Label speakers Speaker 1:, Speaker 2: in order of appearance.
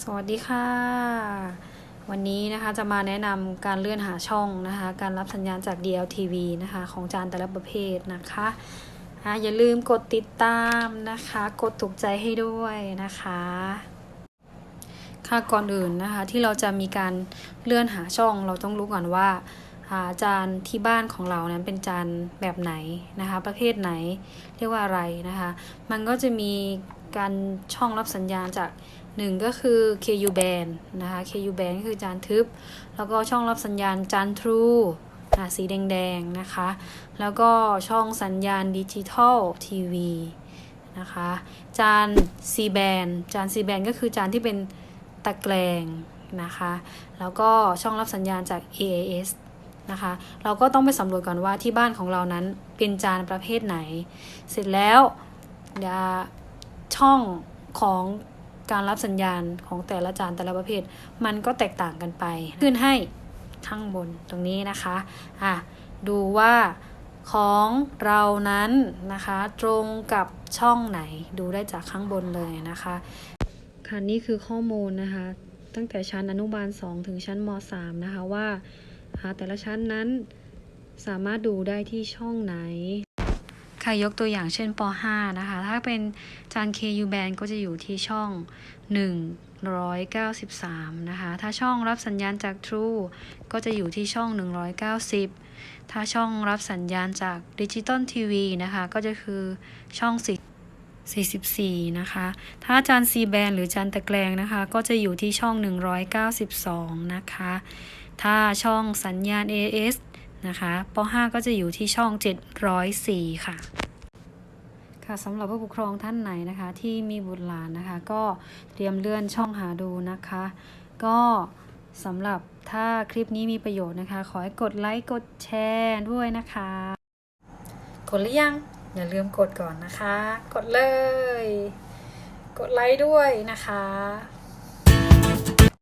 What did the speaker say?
Speaker 1: สวัสดีค่ะ วันนี้นะคะจะมาแนะนำการเลื่อนหาช่องนะคะ การรับสัญญาณจาก DLTV นะคะ ของจานแต่ละประเภทนะคะอะอย่าลืมกดติดตามนะคะ กดถูกใจให้ด้วยนะคะ ค่ะก่อนอื่นนะคะที่เราจะมีการเลื่อนหาช่องเราต้องรู้ก่อนว่าอ่าจานที่บ้านของเรานั้นเป็นจานแบบไหนนะคะ ประเภทไหนเรียกว่าอะไรนะคะ มันก็จะมีการช่องรับสัญญาณจาก หนึ่งก็คือ KU band นะคะ KU band ก็คือจานทึบ แล้วก็ช่องรับสัญญาณจาน True อ่าสีแดงๆนะคะ แล้วก็ช่องสัญญาณดิจิทัลทีวีนะคะ จาน C band จาน C band ก็คือจานที่เป็นตะแกรงนะคะ แล้วก็ช่องรับสัญญาณจาก AAS นะคะ เราก็ต้องไปสำรวจก่อนว่าที่บ้านของเรานั้นเป็นจานประเภทไหน เสร็จแล้วเดี๋ยวช่องของ การรับสัญญาณของแต่ละจานแต่ละประเภท มันก็แตกต่างกันไป ขึ้นให้ข้างบนตรงนี้นะคะอะดูว่าของเรานั้นนะคะ ตรงกับช่องไหนดูได้จากข้างบนเลยนะคะค่ะนี่คือข้อมูลนะคะ ตั้งแต่ชั้นอนุบาล 2 ถึงชั้นม 3 นะคะว่าแต่ละชั้นนั้นสามารถดูได้ที่ช่องไหน ค่ะยกตัวอย่างเช่นป .5 นะคะ ถ้าเป็นจาน KU band ก็จะอยู่ที่ช่อง 193 นะคะ ถ้าช่องรับสัญญาณจาก True ก็จะอยู่ที่ช่อง 190 ถ้าช่องรับสัญญาณจาก Digital TV นะคะ ก็จะคือช่อง10 44 นะคะ ถ้าจาน C band หรือจานตะแกรงนะคะ ก็จะอยู่ที่ช่อง 192 นะคะ ถ้าช่องสัญญาณ AS นะคะป .5 ก็จะอยู่ที่ช่อง 704 ค่ะค่ะสำหรับผู้ปกครองท่านไหนนะคะ ที่มีบุตรหลานนะคะ ก็เตรียมเลื่อนช่องหาดูนะคะ ก็สำหรับถ้าคลิปนี้มีประโยชน์นะคะ ขอให้กดไลค์กดแชร์ด้วยนะคะ กดหรือยัง อย่าลืมกดก่อนนะคะ กดเลย กดไลค์ด้วยนะคะ